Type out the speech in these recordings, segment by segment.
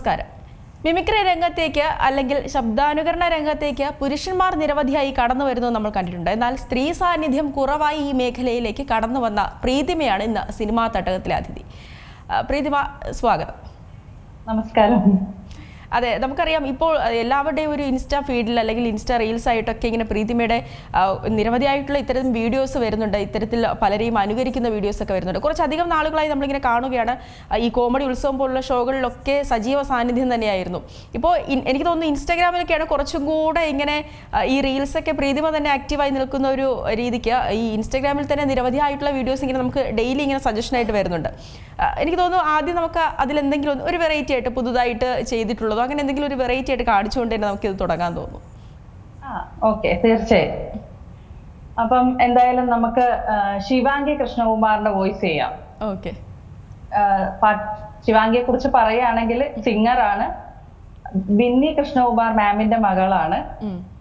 നമസ്കാരം. മിമിക്രി രംഗത്തേക്ക് അല്ലെങ്കിൽ ശബ്ദാനുകരണ രംഗത്തേക്ക് പുരുഷന്മാർ നിരവധിയായി കടന്നു വരുന്നത് നമ്മൾ കണ്ടിട്ടുണ്ട്. എന്നാൽ സ്ത്രീ സാന്നിധ്യം കുറവായി ഈ മേഖലയിലേക്ക് കടന്നു വന്ന പ്രീതിമയാണ് ഇന്ന് സിനിമാ തട്ടകത്തിലെ അതിഥി. പ്രീതിമ സ്വാഗതം. നമസ്കാരം. അതെ നമുക്കറിയാം ഇപ്പോൾ എല്ലാവരുടെയും ഒരു ഇൻസ്റ്റാ ഫീഡിൽ അല്ലെങ്കിൽ ഇൻസ്റ്റാ റീൽസ് ആയിട്ടൊക്കെ ഇങ്ങനെ പ്രീതിമയുടെ നിരവധിയായിട്ടുള്ള ഇത്തരം വീഡിയോസ് വരുന്നുണ്ട്. ഇത്തരത്തിൽ പലരെയും അനുകരിക്കുന്ന വീഡിയോസ് ഒക്കെ വരുന്നുണ്ട്. കുറച്ചധികം നാളുകളായി നമ്മളിങ്ങനെ കാണുകയാണ്. ഈ കോമഡി ഉത്സവം പോലുള്ള ഷോകളിലൊക്കെ സജീവ സാന്നിധ്യം തന്നെയായിരുന്നു. ഇപ്പോൾ എനിക്ക് തോന്നുന്നു ഇൻസ്റ്റാഗ്രാമിലൊക്കെയാണ് കുറച്ചും കൂടെ ഇങ്ങനെ ഈ റീൽസ് ഒക്കെ പ്രീതിമ തന്നെ ആക്റ്റീവായി നിൽക്കുന്ന ഒരു രീതിക്ക് ഈ ഇൻസ്റ്റാഗ്രാമിൽ തന്നെ നിരവധിയായിട്ടുള്ള വീഡിയോസ് ഇങ്ങനെ നമുക്ക് ഡെയിലി ഇങ്ങനെ സജഷൻ ആയിട്ട് വരുന്നുണ്ട് എനിക്ക് തോന്നുന്നു ആദ്യം നമുക്ക് അതിലെന്തെങ്കിലും ഒരു വെറൈറ്റി ആയിട്ട് പുതുതായിട്ട് ചെയ്തിട്ടുള്ളതോ അങ്ങനെ എന്തെങ്കിലും ഒരു വെറൈറ്റി ആയിട്ട് കാണിച്ചുകൊണ്ട് തന്നെ നമുക്ക് ഇത് തുടങ്ങാൻ തോന്നുന്നു. ആ ഓക്കെ തീർച്ചയായും. അപ്പം എന്തായാലും നമുക്ക് ശിവാംഗി കൃഷ്ണകുമാറിന്റെ വോയിസ് ചെയ്യാം. ഓക്കെ ശിവാംഗിയെ കുറിച്ച് പറയുകയാണെങ്കിൽ ആണ്. ബിന്നി കൃഷ്ണകുമാർ മാമിന്റെ മകളാണ്.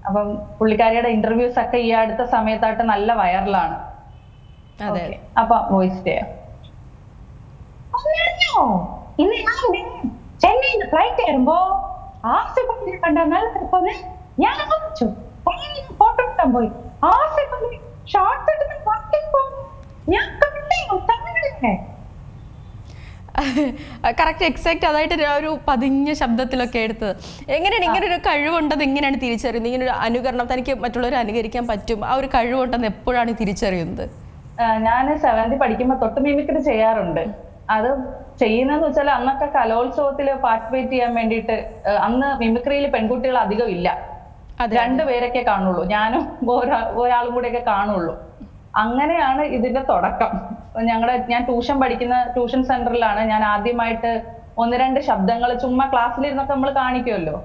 അപ്പം പുള്ളിക്കാരിയുടെ ഇന്റർവ്യൂസ് ഒക്കെ ഈ അടുത്ത സമയത്തായിട്ട് നല്ല വൈറലാണ് അതെ. അപ്പൊ വോയിസ് ചെയ്യാം. ഇന്ന് ഫ്ലൈറ്റ് കയറുമ്പോ ആസിഫലിനെ കണ്ട നല്ല തിരക്കൊന്ന് ഞാൻ ആലോചിച്ചു. ഫോട്ടോ എടുക്കാൻ പോയി. ആസിഫലി ഷോർട്സ് എടുത്ത് വർക്കിംഗ് പോകും ഞാൻ കണ്ടു തമിഴിലെ. കറക്റ്റ് എക്സാക്ട് അതായിട്ട് ഒരു- ഒരു പതിഞ്ഞ ശബ്ദത്തിലൊക്കെ എടുത്തത്. എങ്ങനെയാണ് ഇങ്ങനെ ഒരു കഴിവുണ്ടെന്ന് എങ്ങനെയാണ് തിരിച്ചറിയുന്നത്? ഇങ്ങനെ ഒരു അനുകരണം തനിക്ക് മറ്റുള്ളവരെ അനുകരിക്കാൻ പറ്റും. ആ ഒരു കഴിവുണ്ടെന്ന് എപ്പോഴാണ് തിരിച്ചറിയുന്നത്? ഞാൻ സെവൻതി പഠിക്കുമ്പോ തൊട്ട് മിമിക്രി ചെയ്യാറുണ്ട്. അത് ചെയ്യുന്നതെന്ന് വെച്ചാൽ അന്നൊക്കെ കലോത്സവത്തിൽ പാർട്ടിസിപ്പേറ്റ് ചെയ്യാൻ വേണ്ടിയിട്ട് അന്ന് മിമിക്രിയിൽ പെൺകുട്ടികൾ അധികം ഇല്ല. രണ്ടുപേരൊക്കെ കാണുള്ളൂ. ഞാനും ഒരാ ഒരാളും കൂടെയൊക്കെ കാണുള്ളൂ. അങ്ങനെയാണ് ഇതിന്റെ തുടക്കം. ഞങ്ങളുടെ ഞാൻ ട്യൂഷൻ പഠിക്കുന്ന ട്യൂഷൻ സെന്ററിലാണ് ഞാൻ ആദ്യമായിട്ട് ഒന്ന് രണ്ട് ശബ്ദങ്ങൾ ചുമ്മാ ക്ലാസ്സിലിരുന്നൊക്കെ നമ്മൾ കാണിക്കുമല്ലോ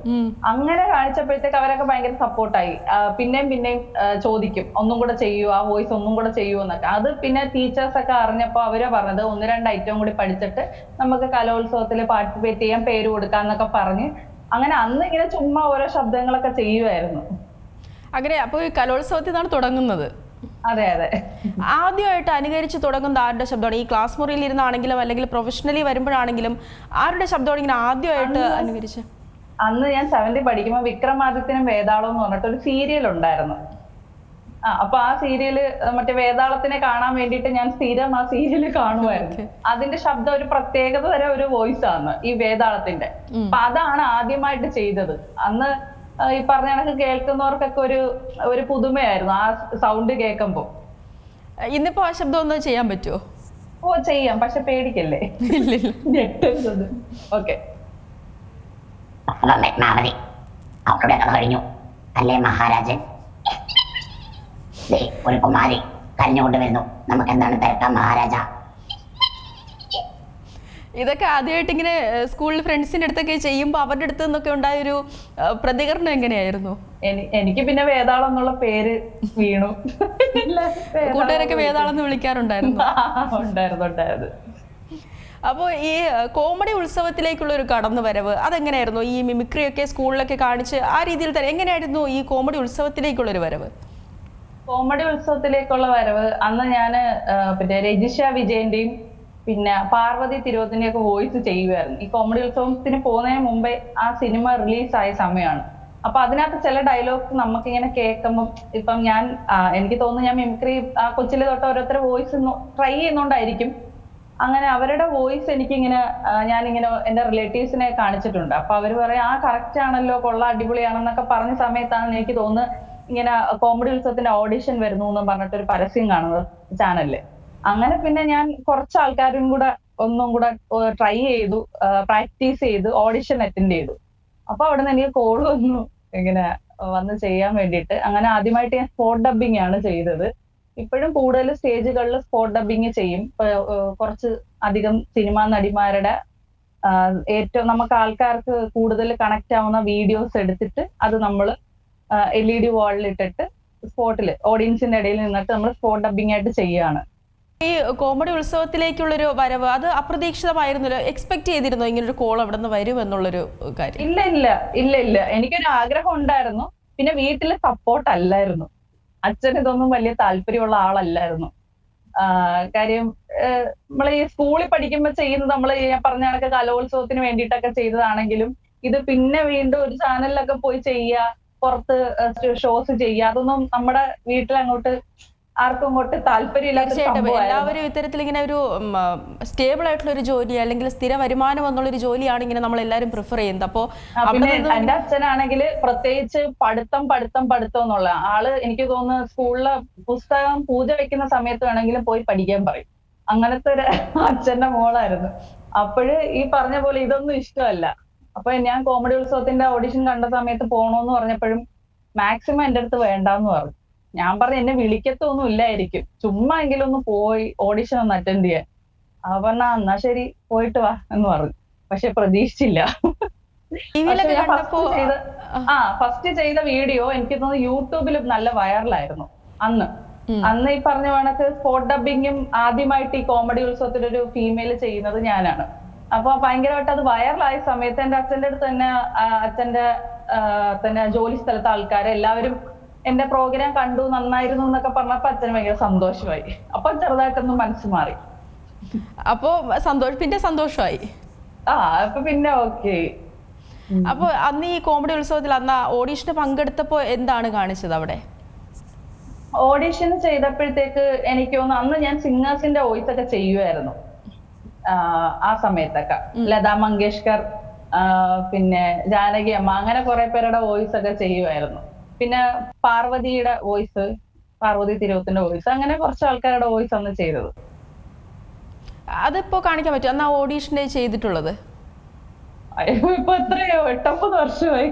അങ്ങനെ കാണിച്ചപ്പോഴത്തേക്ക് അവരൊക്കെ ഭയങ്കര സപ്പോർട്ടായി പിന്നെയും പിന്നെയും ചോദിക്കും. ഒന്നും കൂടെ ചെയ്യൂ ആ വോയിസ് ഒന്നും കൂടെ ചെയ്യൂ എന്നൊക്കെ. അത് പിന്നെ ടീച്ചേഴ്സ് ഒക്കെ അറിഞ്ഞപ്പോൾ അവർ പറഞ്ഞത് ഒന്ന് രണ്ട് ഐറ്റം കൂടി പഠിച്ചിട്ട് നമുക്ക് കലോത്സവത്തിൽ പാർട്ടിസിപ്പേറ്റ് ചെയ്യാൻ പേര് കൊടുക്കാന്നൊക്കെ പറഞ്ഞ് അങ്ങനെ അന്ന് ഇങ്ങനെ ചുമ്മാ ഓരോ ശബ്ദങ്ങളൊക്കെ ചെയ്യുമായിരുന്നു അങ്ങനെ അപ്പോൾ ഈ കലോത്സവത്തിൽ നിന്നാണ് തുടങ്ങുന്നത്? അതെ അതെ. ആദ്യമായിട്ട് അനുകരിച്ച് തുടങ്ങുന്ന ആരുടെ ശബ്ദമാണ്? ഈ ക്ലാസ് മുറിയിൽ ഇരുന്നാണെങ്കിലും അല്ലെങ്കിൽ പ്രൊഫഷണലി വരുമ്പോഴാണെങ്കിലും ആരുടെ ശബ്ദമാണ് ഇങ്ങനെ ആദ്യമായിട്ട് അനുകരിച്ച്? അന്ന് ഞാൻ സെവന്തി പഠിക്കുമ്പോൾ വിക്രമാദിത്യനും വേതാളം എന്ന് പറഞ്ഞിട്ട് ഒരു സീരിയൽ ഉണ്ടായിരുന്നു. ആ അപ്പൊ ആ സീരിയൽ മറ്റേ വേതാളത്തിനെ കാണാൻ വേണ്ടിയിട്ട് ഞാൻ സ്ഥിരം ആ സീരിയൽ കാണുമായിരുന്നു. അതിന്റെ ശബ്ദം ഒരു പ്രത്യേകത തരം ഒരു വോയിസ് ആണ് ഈ വേതാളത്തിന്റെ. അപ്പൊ അതാണ് ആദ്യമായിട്ട് ചെയ്തത്. അന്ന് ഈ പറഞ്ഞ കണക്ക് കേൾക്കുന്നവർക്കൊക്കെ ഒരു ഒരു പുതുമയായിരുന്നു. ആ സൗണ്ട് കേൾക്കുമ്പോ. ഇന്നിപ്പോ ആ ശബ്ദം ഒന്നും ചെയ്യാൻ പറ്റുമോ ഓ ചെയ്യാം. പക്ഷെ പേടിക്കല്ലേ? ഓക്കെ. ഹലോ പത്മാവതി അവളുടെ കഥ കഴിഞ്ഞു. അല്ലേ മഹാരാജൻ? ദേ, ഒരു കുമാരി കരഞ്ഞുകൊണ്ട് വരുന്നു. നമുക്ക് എന്താണ് തിരക്കാം മഹാരാജ? ഇതൊക്കെ ആദ്യമായിട്ട് ഇങ്ങനെ സ്കൂളിൽ ഫ്രണ്ട്സിന്റെ അടുത്തൊക്കെ ചെയ്യുമ്പോൾ അവരുടെ അടുത്ത് നിന്നൊക്കെ ഉണ്ടായൊരു പ്രതികരണം എങ്ങനെയായിരുന്നു? എനിക്ക് പിന്നെ വേതാളം എന്നുള്ള പേര് വീണു. കൂട്ടുകാരൊക്കെ വേതാളെന്ന് വിളിക്കാറുണ്ടായിരുന്നു. ആ, ഉണ്ടായിരുന്നു ഉണ്ടായിരുന്നു. അപ്പോൾ ഈ കോമഡി ഉത്സവത്തിലേക്കുള്ള ഒരു കടന്നു വരവ് അതെങ്ങനെയായിരുന്നു? ഈ മിമിക്രിയൊക്കെ സ്കൂളിലൊക്കെ കാണിച്ച് ആ രീതിയിൽ തന്നെ എങ്ങനെയായിരുന്നു ഈ കോമഡി ഉത്സവത്തിലേക്കുള്ള ഒരു വരവ്? കോമഡി ഉത്സവത്തിലേക്കുള്ള വരവ് അന്ന് ഞാൻ പിന്നെ രജിഷ വിജയന്റെയും പിന്നെ പാർവതി തിരുവത്തിന്റെയും ഒക്കെ വോയിസ് ചെയ്യുമായിരുന്നു ഈ കോമഡി ഉത്സവത്തിന് പോകുന്നതിന് മുമ്പേ ആ സിനിമ റിലീസ് ആയ സമയമാണ്. അപ്പൊ അതിനകത്ത് ചില ഡയലോഗ്സ് നമുക്ക് ഇങ്ങനെ കേൾക്കുമ്പോൾ ഇപ്പം ഞാൻ എനിക്ക് തോന്നുന്നു ഞാൻ മിമിക്രി ആ കൊച്ചിലെ തൊട്ട് ഓരോരുത്തരുടെ വോയിസ് ട്രൈ ചെയ്യുന്നോണ്ടായിരിക്കും. അങ്ങനെ അവരുടെ വോയിസ് എനിക്കിങ്ങനെ ഞാനിങ്ങനെ എന്റെ റിലേറ്റീവ്സിനെ കാണിച്ചിട്ടുണ്ട്. അപ്പൊ അവർ പറയാം ആ കറക്റ്റ് ആണല്ലോ കൊള്ളാം അടിപൊളിയാണെന്നൊക്കെ പറഞ്ഞ സമയത്താണ് എനിക്ക് തോന്നുന്നത് ഇങ്ങനെ കോമഡി ഉത്സവത്തിന്റെ ഓഡിഷൻ വരുന്നു എന്ന് പറഞ്ഞിട്ട് ഒരു പരസ്യം കാണുന്നത് ചാനലിൽ അങ്ങനെ പിന്നെ ഞാൻ കുറച്ച് ആൾക്കാരും കൂടെ ഒന്നും കൂടെ ട്രൈ ചെയ്തു പ്രാക്ടീസ് ചെയ്തു ഓഡിഷൻ അറ്റൻഡ് ചെയ്തു. അപ്പൊ അവിടെ നിന്ന് എനിക്ക് കോൾ വന്നു. ഇങ്ങനെ വന്ന് ചെയ്യാൻ വേണ്ടിയിട്ട്. അങ്ങനെ ആദ്യമായിട്ട് ഞാൻ സ്പോട്ട് ഡബിങ് ആണ് ചെയ്തത്. ഇപ്പോഴും കൂടുതൽ സ്റ്റേജുകളിൽ സ്പോട്ട് ഡബിങ് ചെയ്യും. കുറച്ച് അധികം സിനിമാ നടിമാരുടെ ഏറ്റവും നമുക്ക് ആൾക്കാർക്ക് കൂടുതൽ കണക്ട് ആവുന്ന വീഡിയോസ് എടുത്തിട്ട് അത് നമ്മൾ എൽ ഇ ഡി വാളിൽ ഇട്ടിട്ട് സ്പോട്ടിൽ ഓഡിയൻസിന്റെ ഇടയിൽ നിന്നിട്ട് നമ്മൾ സ്പോട്ട് ഡബിങ് ആയിട്ട് ചെയ്യുകയാണ് ഈ കോമഡി ഉത്സവത്തിലേക്കുള്ളൊരു വരവ് അത് അപ്രതീക്ഷിതമായിരുന്നല്ലോ എക്സ്പെക്ട് ചെയ്തിരുന്നോ ഒരു കോൾ അവിടെ നിന്ന് വരും എന്നുള്ളൊരു കാര്യം? ഇല്ല ഇല്ല ഇല്ല ഇല്ല. എനിക്കൊരു ആഗ്രഹം ഉണ്ടായിരുന്നു. പിന്നെ വീട്ടിൽ സപ്പോർട്ട് അല്ലായിരുന്നു. അച്ഛൻ ഇതൊന്നും വലിയ താല്പര്യമുള്ള ആളല്ലായിരുന്നു. കാര്യം നമ്മൾ ഈ സ്കൂളിൽ പഠിക്കുമ്പോൾ ചെയ്യുന്നത് നമ്മൾ ഞാൻ പറഞ്ഞ കണക്ക് കലോത്സവത്തിന് വേണ്ടിയിട്ടൊക്കെ ചെയ്തതാണെങ്കിലും ഇത് പിന്നെ വീണ്ടും ഒരു ചാനലിലൊക്കെ പോയി ചെയ്യുക പുറത്ത് ഷോസ് ചെയ്യുക അതൊന്നും നമ്മുടെ വീട്ടിൽ അങ്ങോട്ട് ആർക്കും അങ്ങോട്ട് താല്പര്യമില്ലാത്ത തീർച്ചയായിട്ടും. എല്ലാവരും ഇത്തരത്തിൽ ഇങ്ങനെ ഒരു സ്റ്റേബിൾ ആയിട്ടുള്ള ഒരു ജോലി അല്ലെങ്കിൽ സ്ഥിര വരുമാനം എന്നുള്ള ഒരു ജോലിയാണ് ഇങ്ങനെ നമ്മൾ എല്ലാവരും പ്രിഫർ ചെയ്യുന്നത്. അപ്പോ പിന്നെ എന്റെ അച്ഛനാണെങ്കിൽ പ്രത്യേകിച്ച് പഠിത്തം പഠിത്തം പഠിത്തം എന്നുള്ള ആൾ എനിക്ക് തോന്നുന്നു സ്കൂളിലെ പുസ്തകം പൂജ വെക്കുന്ന സമയത്ത് വേണമെങ്കിലും പോയി പഠിക്കാൻ പറയും. അങ്ങനത്തെ ഒരു അച്ഛന്റെ മോളായിരുന്നു. അപ്പോഴ് ഈ പറഞ്ഞ പോലെ ഇതൊന്നും ഇഷ്ടമല്ല. അപ്പൊ ഞാൻ കോമഡി ഉത്സവത്തിന്റെ ഓഡിഷൻ കണ്ട സമയത്ത് പോണോന്ന് പറഞ്ഞപ്പോഴും മാക്സിമം എന്റെ അടുത്ത് വേണ്ടാന്ന് പറഞ്ഞു. ഞാൻ പറഞ്ഞു എന്നെ വിളിക്കത്തൊന്നും ഇല്ലായിരിക്കും. ചുമ്മാ എങ്കിലും ഒന്ന് പോയി ഓഡിഷൻ ഒന്ന് അറ്റൻഡ് ചെയ്യാൻ. അവ പറഞ്ഞ എന്നാ ശരി പോയിട്ട് വാ എന്ന് പറഞ്ഞു. പക്ഷെ പ്രതീക്ഷിച്ചില്ല. ആ. ഫസ്റ്റ് ചെയ്ത വീഡിയോ എനിക്ക് തോന്നുന്നു യൂട്യൂബിൽ നല്ല വൈറലായിരുന്നു. അന്ന്. അന്ന് ഈ പറഞ്ഞ കണക്ക് സ്പോട്ട് ഡബിങ്ങും ആദ്യമായിട്ട് ഈ കോമഡി ഉത്സവത്തിൽ ഒരു ഫീമെയിൽ ചെയ്യുന്നത് ഞാനാണ്. അപ്പൊ ഭയങ്കരമായിട്ട് അത് വൈറലായ സമയത്ത് എന്റെ അച്ഛന്റെ അടുത്ത് തന്നെ അച്ഛന്റെ തന്നെ ജോലി സ്ഥലത്തെ ആൾക്കാര് എല്ലാവരും എന്റെ പ്രോഗ്രാം കണ്ടു നന്നായിരുന്നു എന്നൊക്കെ പറഞ്ഞപ്പോ അച്ഛന് ഭയങ്കര സന്തോഷമായി. അപ്പൊ ചെറുതായിട്ടൊന്ന് മനസ്സ് മാറി. അപ്പോ സന്തോഷം പിന്നെ സന്തോഷമായി ആ അപ്പൊ പിന്നെ ഓക്കെ അപ്പൊ അന്ന് ഈ കോമഡി ഉത്സവത്തിൽ അന്ന് ഓഡീഷന് പങ്കെടുത്തപ്പോ എന്താണ് കാണിച്ചത് അവിടെ? ഓഡീഷൻ ചെയ്തപ്പോഴത്തേക്ക് എനിക്ക് തോന്നുന്നു അന്ന് ഞാൻ സിംഗേഴ്സിന്റെ വോയിസ് ഒക്കെ ചെയ്യുമായിരുന്നു ആ സമയത്തൊക്കെ. ലതാ മങ്കേഷ്കർ പിന്നെ ജാനകി അമ്മ അങ്ങനെ കുറെ പേരുടെ വോയിസ് ഒക്കെ ചെയ്യുമായിരുന്നു പിന്നെ പാർവതിയുടെ വോയിസ് പാർവതി തിരുവത്തിന്റെ വോയിസ് അങ്ങനെ കുറച്ച് ആൾക്കാരുടെ വോയിസ് അന്ന് ചെയ്തത്. അതിപ്പോ കാണിക്കാൻ പറ്റും അന്ന് ഓഡീഷന് ചെയ്തിട്ടുള്ളത്? ഇപ്പൊ എത്രയോ? എട്ടൊമ്പത് വർഷമായി.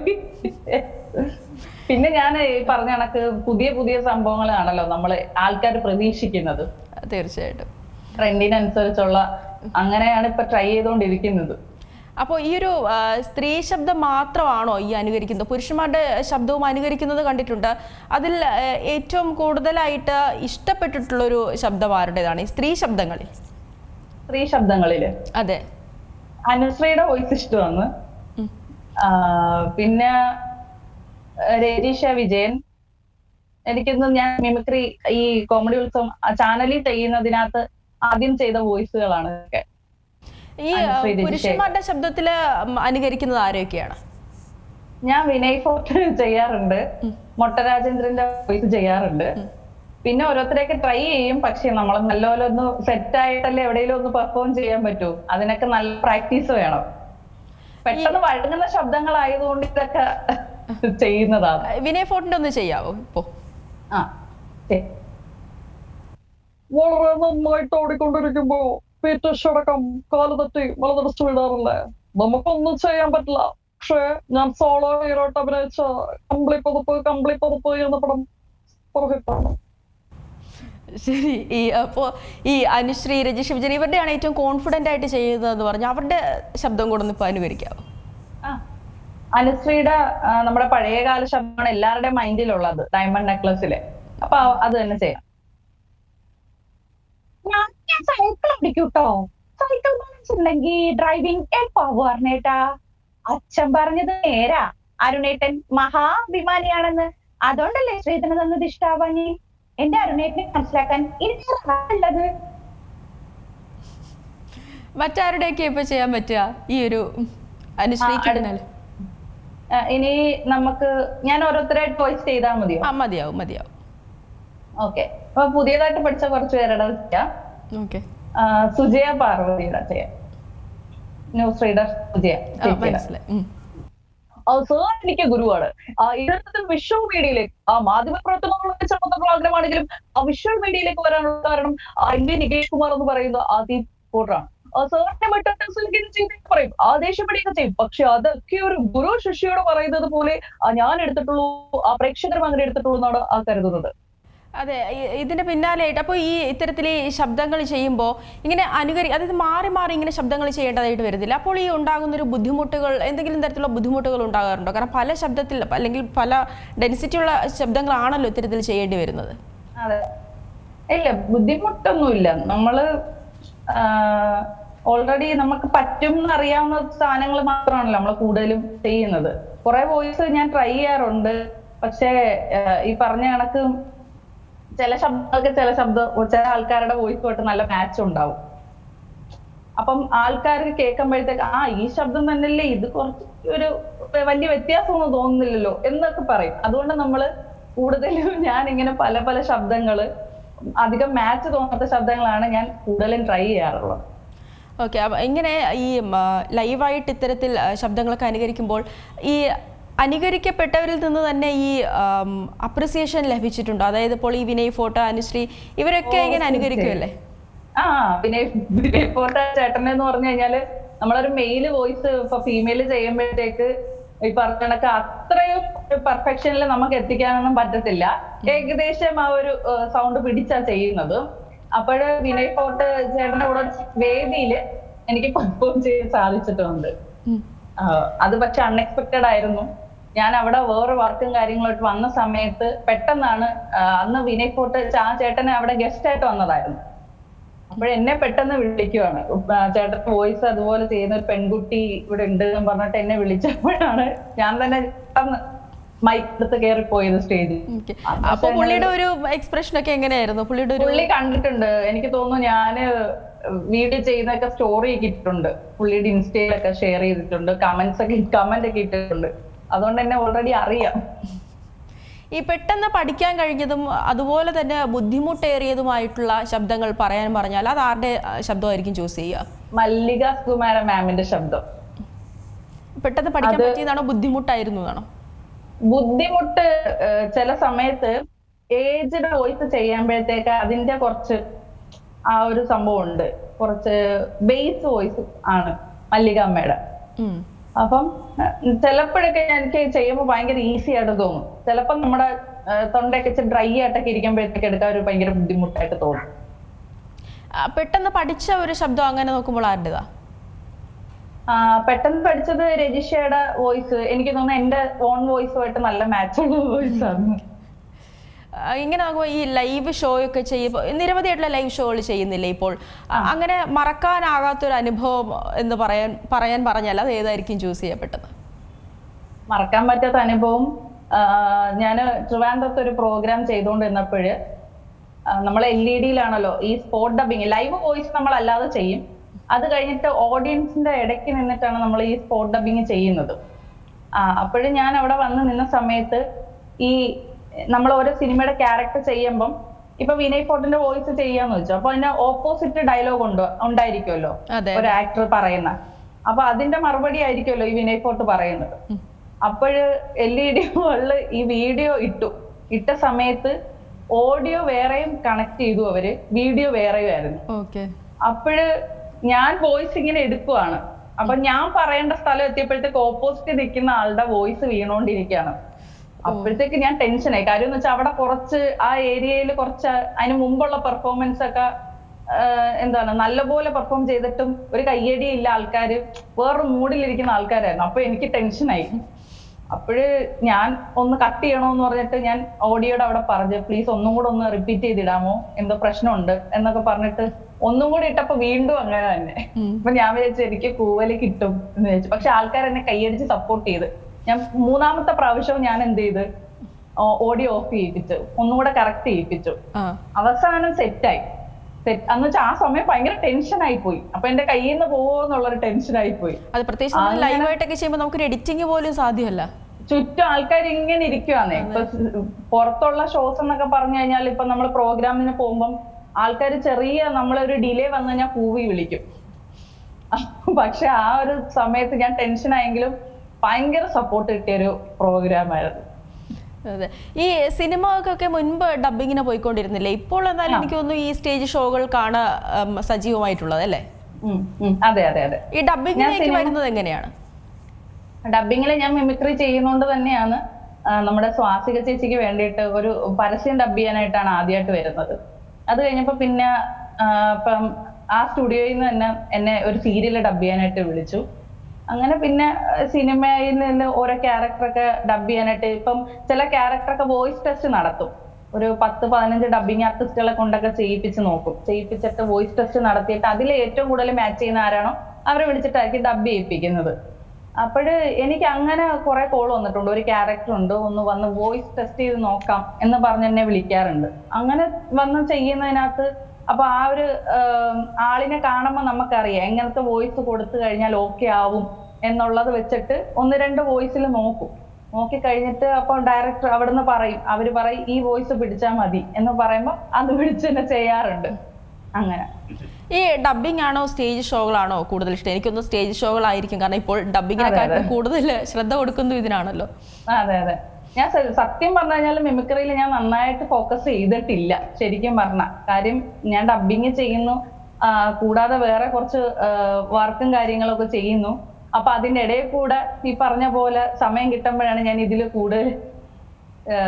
പിന്നെ ഞാൻ ഈ പറഞ്ഞ കണക്ക് പുതിയ പുതിയ സംഭവങ്ങളാണല്ലോ നമ്മൾ ആൾക്കാർ പ്രതീക്ഷിക്കുന്നത്. തീർച്ചയായിട്ടും. ട്രെൻഡിനനുസരിച്ചുള്ള അങ്ങനെയാണ് ഇപ്പൊ ട്രൈ ചെയ്തുകൊണ്ടിരിക്കുന്നത് അപ്പോൾ ഈ ഒരു സ്ത്രീ ശബ്ദം മാത്രമാണോ ഈ അനുകരിക്കുന്നത്? പുരുഷന്മാരുടെ ശബ്ദവും അനുകരിക്കുന്നത് കണ്ടിട്ടുണ്ട്. അതിൽ ഏറ്റവും കൂടുതലായിട്ട് ഇഷ്ടപ്പെട്ടിട്ടുള്ള ഒരു ശബ്ദം ആരുടേതാണ്? ഈ സ്ത്രീ ശബ്ദങ്ങളിൽ. സ്ത്രീ ശബ്ദങ്ങളിൽ അതെ. അനുശ്രീയുടെ വോയിസ് ഇഷ്ടമാണ്. പിന്നെ രതീഷ രജീഷ വിജയൻ. എനിക്കൊന്നും ഞാൻ മിമിക്രി ഈ കോമഡി ഉത്സവം ചാനലിൽ ചെയ്യുന്നതിനകത്ത് ആദ്യം ചെയ്ത വോയിസുകളാണ് ഇതൊക്കെ. ഈ പുരുഷന്മാരുടെ ശബ്ദത്തിൽ അനുകരിക്കുന്നത് ആരൊക്കെയാണ് ഞാൻ വിനയ് ഫോർട്ട് ചെയ്യാറുണ്ട്. മൊട്ടരാജേന്ദ്രന്റെ വോയിസ് ചെയ്യാറുണ്ട്. പിന്നെ ഓരോരുത്തരെയൊക്കെ ട്രൈ ചെയ്യും. പക്ഷെ നമ്മൾ നല്ലപോലെ ഒന്ന് സെറ്റ് ആയിട്ടല്ലേ എവിടെയെങ്കിലും ഒന്ന് പെർഫോം ചെയ്യാൻ പറ്റൂ. അതിനൊക്കെ നല്ല പ്രാക്ടീസ് വേണം. പെട്ടെന്ന് വഴങ്ങുന്ന ശബ്ദങ്ങളായതുകൊണ്ട് ഇതൊക്കെ ചെയ്യുന്നതാണ്. വിനയ് ഫോർട്ടിന്റെ ഒന്ന് ചെയ്യാവോ? ഇപ്പോ ആ. വളരെ നന്നായിട്ട് ഓടിക്കൊണ്ടിരിക്കുമ്പോ പീറ്റർഷടക്കം കാൽ തട്ടി മലതടച്ചു വിടാറില്ലേ നമുക്കൊന്നും ചെയ്യാൻ പറ്റില്ല. പക്ഷേ ഞാൻ സോളോ ഹീറോട്ട് അഭിനയിച്ച കമ്പിളി പതുപ്പ് കമ്പിളി പതുപ്പ് എന്ന പടം പുറത്തിട്ടാണ് ശരി. ഈ അപ്പോ ഈ അനുശ്രീ രജിഷ് വിജയൻ ഇവരുടെയാണ് ഏറ്റവും കോൺഫിഡന്റ് ആയിട്ട് ചെയ്യുന്നതെന്ന് പറഞ്ഞു അവരുടെ ശബ്ദം കൂടെ ഒന്ന് ഇപ്പോൾ അനുകരിക്കാവോ? ആ. അനുശ്രീയുടെ നമ്മുടെ പഴയകാല ശബ്ദമാണ് എല്ലാവരുടെയും മൈൻഡിലുള്ളത് ഡയമണ്ട് നെക്ലസിലെ. അപ്പൊ അത് തന്നെ ചെയ്യാം. ഞാൻ സൈക്കിൾ ഓടിക്കും കേട്ടോ സൈക്കിൾ ബാലൻസ് ഉണ്ടെങ്കിൽ ഡ്രൈവിംഗ് എളുപ്പമാവോ അരുണേട്ടാ അച്ഛൻ പറഞ്ഞത് നേരാ. അരുണേട്ടൻ മഹാഭിമാനിയാണെന്ന്. അതുകൊണ്ടല്ലേ ശ്രീധന തന്നത് ഇഷ്ടാവാഞ്ഞി? എന്റെ അരുണേട്ടനെ മനസ്സിലാക്കാൻ ഇനി ഉള്ളത് മറ്റാരുടെയൊക്കെ ഇപ്പൊ ചെയ്യാൻ പറ്റുക? ഈ ഒരു ഇനി നമുക്ക് ഞാൻ ഓരോരുത്തരായിട്ട് വോയിസ് ചെയ്താൽ മതിയോ? മതിയാവും മതിയാവും. ഓക്കെ. അപ്പൊ പുതിയതായിട്ട് പഠിച്ച കുറച്ച് പേരുടെ ആ, സുജയ പാർവതിയുടെ ചെയ്യാം ന്യൂസ് റീഡർ സുജയ. സാർ എനിക്ക് ഗുരുവാണ്. ആ, ഇത്തരത്തിൽ വിഷ്വൽ മീഡിയയിലേക്ക് ആ മാധ്യമ പ്രവർത്തനങ്ങളുടെ ചുമതല ആഗ്രഹമാണെങ്കിലും ആ വിഷ്വൽ മീഡിയയിലേക്ക് വരാനുള്ള കാരണം എം വി നികേഷ് കുമാർ എന്ന് പറയുന്ന ആദ്യ റിപ്പോർട്ടറാണ് സാറിനെ മറ്റൊക്കെ പറയും. ആ ദേഷ്യപ്പെടുകയൊക്കെ ചെയ്യും. പക്ഷെ അതൊക്കെ ഒരു ഗുരു ശിഷ്യയോട് പറയുന്നത് പോലെ ഞാൻ എടുത്തിട്ടുള്ളൂ ആ പ്രേക്ഷകരും അങ്ങനെ എടുത്തിട്ടുള്ളൂ എന്നാണ് ആ കരുതുന്നത്. അതെ ഇതിന്റെ ഇതിന് പിന്നാലെയായിട്ട് അപ്പോൾ ഈ ഇത്തരത്തിൽ ഈ ശബ്ദങ്ങൾ ചെയ്യുമ്പോൾ ഇങ്ങനെ അനുകരി അതായത് മാറി മാറി ഇങ്ങനെ ശബ്ദങ്ങൾ ചെയ്യേണ്ടതായിട്ട് വരുന്നില്ല അപ്പോൾ ഈ ഉണ്ടാകുന്ന ഒരു ബുദ്ധിമുട്ടുകൾ എന്തെങ്കിലും തരത്തിലുള്ള ബുദ്ധിമുട്ടുകൾ ഉണ്ടാകാറുണ്ടോ? കാരണം പല ശബ്ദത്തിൽ അല്ലെങ്കിൽ പല ഡെൻസിറ്റി ഉള്ള ശബ്ദങ്ങളാണല്ലോ ഇത്തരത്തിൽ ചെയ്യേണ്ടി വരുന്നത്. അതെ. ഇല്ല ബുദ്ധിമുട്ടൊന്നുമില്ല. നമ്മൾ ഓൾറെഡി നമുക്ക് പറ്റും എന്നറിയാവുന്ന സാധനങ്ങൾ മാത്രമാണല്ലോ നമ്മൾ കൂടുതലും ചെയ്യുന്നത്. കുറെ വോയിസ് ഞാൻ ട്രൈ ചെയ്യാറുണ്ട്. പക്ഷേ ഈ പറഞ്ഞ കണക്ക് ചില ശബ്ദങ്ങൾക്ക് ചില ശബ്ദം ചില ആൾക്കാരുടെ വോയിസുമായിട്ട് നല്ല മാച്ച് ഉണ്ടാവും. അപ്പം ആൾക്കാർക്ക് കേൾക്കുമ്പോഴത്തേക്ക് ആ ഈ ശബ്ദം തന്നെയല്ലേ ഇത് കുറച്ച് ഒരു വലിയ വ്യത്യാസമൊന്നും തോന്നുന്നില്ലല്ലോ എന്നൊക്കെ പറയും. അതുകൊണ്ട് നമ്മൾ കൂടുതലും ഞാൻ ഇങ്ങനെ പല പല ശബ്ദങ്ങൾ അധികം മാച്ച് തോന്നാത്ത ശബ്ദങ്ങളാണ് ഞാൻ കൂടുതലും ട്രൈ ചെയ്യാറുള്ളത്. ഓക്കെ ഇങ്ങനെ ഈ ലൈവായിട്ട് ഇത്തരത്തിൽ ശബ്ദങ്ങളൊക്കെ അനുകരിക്കുമ്പോൾ ഈ അനുകരിക്കപ്പെട്ടവരിൽ നിന്ന് തന്നെ ഈ അപ്രിസിയേഷൻ ലഭിച്ചിട്ടുണ്ടോ. അതായത് ഇപ്പോൾ ഈ വിനയ് ഫോട്ടോ അനുശ്രീ ഇവരൊക്കെ ഇങ്ങനെ അനുകരിക്കുമല്ലേ ആ വിനയ് വിനയ് ഫോട്ടോ ചേട്ടൻ എന്ന് പറഞ്ഞു കഴിഞ്ഞാൽ നമ്മളൊരു മെയിൽ വോയിസ് ഇപ്പൊ ഫീമെയിൽ ചെയ്യുമ്പോഴത്തേക്ക് ഈ പറഞ്ഞ കണക്ക് അത്രയും പെർഫെക്ഷനിൽ നമുക്ക് എത്തിക്കാനൊന്നും പറ്റത്തില്ല. ഏകദേശം ആ ഒരു സൗണ്ട് പിടിച്ചാ ചെയ്യുന്നത്. അപ്പോഴ് വിനയ് ഫോർട്ട് ചേട്ടന്റെ കൂടെ വേദിയിൽ എനിക്ക് പെർഫോം ചെയ്യാൻ സാധിച്ചിട്ടുണ്ട്. അത് പക്ഷെ അൺഎക്സ്പെക്ടഡ് ആയിരുന്നു. ഞാൻ അവിടെ വേറെ വർക്കും കാര്യങ്ങളായിട്ട് വന്ന സമയത്ത് പെട്ടെന്നാണ് അന്ന് വിനയ് ഫോർട്ട് ആ ചേട്ടനെ അവിടെ ഗസ്റ്റ് ആയിട്ട് വന്നതായിരുന്നു. അപ്പോഴെന്നെ പെട്ടെന്ന് വിളിക്കുവാണ്. ചേട്ടൻ വോയിസ് അതുപോലെ ചെയ്യുന്ന ഒരു പെൺകുട്ടി ഇവിടെ ഉണ്ട് എന്ന് പറഞ്ഞിട്ട് എന്നെ വിളിച്ചപ്പോഴാണ് ഞാൻ തന്നെ പെട്ടെന്ന് മൈക്ക് എടുത്ത് കയറി പോയത് സ്റ്റേജിൽ അപ്പൊ പുള്ളിയുടെ ഒരു എക്സ്പ്രഷൻ ഒക്കെ എങ്ങനെയായിരുന്നു? പുള്ളിയുടെ പുള്ളി കണ്ടിട്ടുണ്ട്. എനിക്ക് തോന്നുന്നു ഞാൻ വീഡിയോ ചെയ്യുന്നൊക്കെ സ്റ്റോറി ഒക്കെ ഇട്ടിട്ടുണ്ട്. പുള്ളിയുടെ ഇൻസ്റ്റയിലൊക്കെ ഷെയർ ചെയ്തിട്ടുണ്ട്. കമന്റ്സ് ഒക്കെ കമന്റ് ഒക്കെ ഇട്ടിട്ടുണ്ട്. അതുകൊണ്ട് തന്നെ ഓൾറെഡി അറിയാം. ഈ പെട്ടെന്ന് പഠിക്കാൻ കഴിഞ്ഞതും അതുപോലെ തന്നെ ബുദ്ധിമുട്ടേറിയതുമായിട്ടുള്ള ശബ്ദങ്ങൾ പറയാൻ പറഞ്ഞാൽ അത് ആരുടെ ശബ്ദമായിരിക്കും ചൂസ് ചെയ്യുക? മല്ലിക കുമാര മാമിന്റെ ശബ്ദം. പെട്ടെന്ന് പഠിക്കാൻ പറ്റിയതാണോ ബുദ്ധിമുട്ടായിരുന്നു എന്നാണോ? ബുദ്ധിമുട്ട് ചില സമയത്ത് ഏജ്ഡ് വോയിസ് ചെയ്യുമ്പോഴത്തേക്ക് അതിന്റെ കുറച്ച് ആ ഒരു സംഭവം ഉണ്ട് കുറച്ച് ബേസ് വോയിസ് ആണ് മല്ലിക അമ്മയുടെ. അപ്പം ചിലപ്പോഴൊക്കെ എനിക്ക് ചെയ്യുമ്പോൾ ഭയങ്കര ഈസി ആയിട്ട് തോന്നും. ചിലപ്പോൾ നമ്മുടെ തൊണ്ടയൊക്കെ ഇച്ചിരി ഡ്രൈ ആയിട്ടൊക്കെ ഇരിക്കുമ്പോഴത്തേക്ക് എടുക്കാൻ ഒരു ഭയങ്കര ബുദ്ധിമുട്ടായിട്ട് തോന്നും. പെട്ടെന്ന് പഠിച്ച ഒരു ശബ്ദം അങ്ങനെ നോക്കുമ്പോൾ ആരുടേതാ? പെട്ടെന്ന് പഠിച്ചത് രജിഷയുടെ വോയിസ് എനിക്ക് തോന്നുന്നു എന്റെ ഓൺ വോയിസുമായിട്ട് നല്ല മാച്ച് മാച്ചുള്ള വോയിസ് ആണ്. ഇങ്ങനെ ആകുമ്പോൾ ഈ ലൈവ് ഷോ ഒക്കെ ചെയ്യുമ്പോൾ നിരവധിയായിട്ടുള്ള ലൈവ് ഷോകൾ ചെയ്യുന്നില്ലേ ഇപ്പോൾ? അങ്ങനെ മറക്കാനാകാത്തൊരു അനുഭവം എന്ന് പറയാൻ പറയാൻ പറഞ്ഞാൽ അത് ഏതായിരിക്കും ചൂസ് ചെയ്യപ്പെട്ടത്? മറക്കാൻ പറ്റാത്ത അനുഭവം ഞാൻ ട്രിവാൻഡ്രത്ത് ഒരു പ്രോഗ്രാം ചെയ്തുകൊണ്ടിരുന്നപ്പോൾ നമ്മൾ എൽ ഇ ഡിയിലാണല്ലോ ഈ സ്പോട്ട് ഡബിങ് ലൈവ് വോയിസ് നമ്മൾ അല്ലാതെ ചെയ്യും. അത് കഴിഞ്ഞിട്ട് ഓഡിയൻസിന്റെ ഇടയ്ക്ക് നിന്നിട്ടാണ് നമ്മൾ ഈ സ്പോട്ട് ഡബിങ് ചെയ്യുന്നത്. അപ്പോഴും ഞാൻ അവിടെ വന്ന് നിന്ന സമയത്ത് ഈ നമ്മൾ ഓരോ സിനിമയുടെ ക്യാരക്ടർ ചെയ്യുമ്പം ഇപ്പൊ വിനയ് ഫോർട്ടിന്റെ വോയിസ് ചെയ്യാന്ന് വെച്ചു അപ്പൊ അതിന് ഓപ്പോസിറ്റ് ഡയലോഗ് ഉണ്ട് ഉണ്ടായിരിക്കുമല്ലോ ഒരു ആക്ടർ പറയുന്ന. അപ്പൊ അതിന്റെ മറുപടി ആയിരിക്കുമല്ലോ ഈ വിനയ് ഫോർട്ട് പറയുന്നത്. അപ്പോഴ് എൽ ഇ ഡി മുകളിൽ ഈ വീഡിയോ ഇട്ടു. ഇട്ട സമയത്ത് ഓഡിയോ വേറെയും കണക്ട് ചെയ്തു അവർ വീഡിയോ വേറെയും ആയിരുന്നു. അപ്പോഴ് ഞാൻ വോയിസ് ഇങ്ങനെ എടുക്കുവാണ്. അപ്പൊ ഞാൻ പറയേണ്ട സ്ഥലം എത്തിയപ്പോഴത്തേക്ക് ഓപ്പോസിറ്റ് നിൽക്കുന്ന ആളുടെ വോയിസ് വീണോണ്ടിരിക്കുകയാണ്. അപ്പോഴത്തേക്ക് ഞാൻ ടെൻഷനായി. കാര്യം എന്ന് വെച്ചാൽ അവിടെ കുറച്ച് ആ ഏരിയയിൽ കുറച്ച് അതിന് മുമ്പുള്ള പെർഫോമൻസ് ഒക്കെ എന്താണ് നല്ലപോലെ പെർഫോം ചെയ്തിട്ടും ഒരു കയ്യടി ഇല്ല ആൾക്കാര് വേറൊരു മൂഡിലിരിക്കുന്ന ആൾക്കാരായിരുന്നു. അപ്പൊ എനിക്ക് ടെൻഷനായി. അപ്പോഴ് ഞാൻ ഒന്ന് കട്ട് ചെയ്യണോന്ന് പറഞ്ഞിട്ട് ഞാൻ ഓഡിയോയുടെ അവിടെ പറഞ്ഞു പ്ലീസ് ഒന്നും കൂടെ ഒന്ന് റിപ്പീറ്റ് ചെയ്തിടാമോ? എന്തോ പ്രശ്നമുണ്ട്? എന്നൊക്കെ പറഞ്ഞിട്ട് ഒന്നും കൂടി ഇട്ടപ്പോ വീണ്ടും അങ്ങനെ തന്നെ. അപ്പൊ ഞാൻ വിചാരിച്ചു എനിക്ക് കൂവൽ കിട്ടും എന്ന് വിചാരിച്ചു. പക്ഷെ ആൾക്കാർ എന്നെ കൈയടിച്ച് സപ്പോർട്ട് ചെയ്ത്. ഞാൻ മൂന്നാമത്തെ പ്രാവശ്യവും ഞാൻ എന്ത് ചെയ്ത്? ഓഡിയോ ഓഫ് ചെയ്യിപ്പിച്ചു. ഒന്നുകൂടെ കറക്റ്റ് ചെയ്യിപ്പിച്ചു. അവസാനം സെറ്റായി സെറ്റ് എന്ന് വെച്ചാൽ ആ സമയം ഭയങ്കര ടെൻഷൻ ആയി പോയി. അപ്പൊ എന്റെ കയ്യിൽ നിന്ന് പോവോ എന്നുള്ളൊരു ടെൻഷൻ ആയി പോയി. അത് പ്രത്യേകിച്ച് ലൈവായിട്ടൊക്കെ ചെയ്യുമ്പോൾ നമുക്കൊരു എഡിറ്റിംഗ് പോലും സാധ്യമല്ല. ചുറ്റും ആൾക്കാർ ഇങ്ങനെ ഇരിക്കുവാന്നേ. ഇപ്പൊ പുറത്തുള്ള ഷോസ് എന്നൊക്കെ പറഞ്ഞു കഴിഞ്ഞാൽ ഇപ്പൊ നമ്മൾ പ്രോഗ്രാമിന് പോകുമ്പം ആൾക്കാർ ചെറിയ നമ്മളൊരു ഡിലേ വന്നു കഴിഞ്ഞാൽ കൂവി വിളിക്കും. പക്ഷെ ആ ഒരു സമയത്ത് ഞാൻ ടെൻഷൻ ആയെങ്കിലും ഭയങ്കര സപ്പോർട്ട് കിട്ടിയ ഒരു പ്രോഗ്രാം ആയിരുന്നു. അതെ. ഈ സിനിമകൾക്കൊക്കെ മുൻപ് ഡബിങ്ങിന് പോയിക്കൊണ്ടിരുന്നില്ലേ? ഇപ്പോൾ എന്നാലും എനിക്ക് തോന്നുന്നു ഈ സ്റ്റേജ് ഷോകൾക്കാണ് സജീവമായിട്ടുള്ളത് അല്ലേ. അതെ അതെ അതെ. ഈ ഡബിങ്ങിലേക്ക് വരുന്നത് എങ്ങനെയാണ്? ഡബിങ്ങിൽ ഞാൻ മിമിക്രി ചെയ്യുന്നോണ്ട് തന്നെയാണ് നമ്മുടെ സ്വാസിക ചേച്ചിക്ക് വേണ്ടിയിട്ട് ഒരു പരസ്യം ഡബ് ചെയ്യാനായിട്ടാണ് ആദ്യമായിട്ട് വരുന്നത്. അത് കഴിഞ്ഞപ്പോ പിന്നെ ആ, ഇപ്പം ആ സ്റ്റുഡിയോയിൽ നിന്ന് തന്നെ എന്നെ ഒരു സീരിയൽ ഡബ് ചെയ്യാനായിട്ട് വിളിച്ചു. അങ്ങനെ പിന്നെ സിനിമയിൽ നിന്ന് ഓരോ ക്യാരക്ടറൊക്കെ ഡബ് ചെയ്യാനായിട്ട് ഇപ്പം ചില ക്യാരക്ടറൊക്കെ വോയിസ് ടെസ്റ്റ് നടത്തും. ഒരു പത്ത് പതിനഞ്ച് ഡബിങ് ആർട്ടിസ്റ്റുകളെ കൊണ്ടൊക്കെ ചെയ്യിപ്പിച്ച് നോക്കും. ചെയ്യിപ്പിച്ചിട്ട് വോയിസ് ടെസ്റ്റ് നടത്തിയിട്ട് അതിൽ ഏറ്റവും കൂടുതൽ മാച്ച് ചെയ്യുന്ന ആരാണോ അവരെ വിളിച്ചിട്ടായിരിക്കും ഡബ് ചെയ്യിപ്പിക്കുന്നത്. അപ്പോഴ് എനിക്ക് അങ്ങനെ കുറെ കോൾ വന്നിട്ടുണ്ട്. ഒരു ക്യാരക്ടർ ഉണ്ട് ഒന്ന് വന്ന് വോയിസ് ടെസ്റ്റ് ചെയ്ത് നോക്കാം എന്ന് പറഞ്ഞ് എന്നെ വിളിക്കാറുണ്ട്. അങ്ങനെ വന്ന് ചെയ്യുന്നതിനകത്ത് അപ്പൊ ആ ഒരു ആളിനെ കാണുമ്പോൾ നമുക്കറിയാം. എങ്ങനത്തെ വോയിസ് കൊടുത്തു കഴിഞ്ഞാൽ ഓക്കെ ആവും. എന്നുള്ളത് വെച്ചിട്ട് ഒന്ന് രണ്ട് വോയിസിൽ നോക്കും. നോക്കി കഴിഞ്ഞിട്ട് അപ്പോൾ ഡയറക്ടർ അവിടുന്ന് പറയും. അവർ പറയും ഈ വോയിസ് പിടിച്ചാൽ മതി എന്ന് പറയുമ്പോൾ അത് പിടിച്ച് തന്നെ ചെയ്യാറുണ്ട്. അങ്ങനെ. ഈ ഡബിംഗ് ആണോ സ്റ്റേജ് ഷോകളാണോ കൂടുതൽ ഇഷ്ടം? എനിക്കൊന്ന് സ്റ്റേജ് ഷോകളായിരിക്കും കാരണം ഇപ്പോൾ ഡബിങ്ങിനെക്കാട്ടും കൂടുതൽ ശ്രദ്ധ കൊടുക്കുന്നത് ഇതിനാണല്ലോ. അതെ അതെ. ഞാൻ സത്യം പറഞ്ഞു കഴിഞ്ഞാൽ മിമിക്രിയിൽ ഞാൻ നന്നായിട്ട് ഫോക്കസ് ചെയ്തിട്ടില്ല. ശരിക്കും പറഞ്ഞ. കാര്യം ഞാൻ ഡബിങ് ചെയ്യുന്നു. കൂടാതെ വേറെ കുറച്ച് വർക്കും കാര്യങ്ങളൊക്കെ ചെയ്യുന്നു. അപ്പൊ അതിനിടയിൽ കൂടെ ഈ പറഞ്ഞ പോലെ സമയം കിട്ടുമ്പോഴാണ് ഞാൻ ഇതിൽ കൂടുതൽ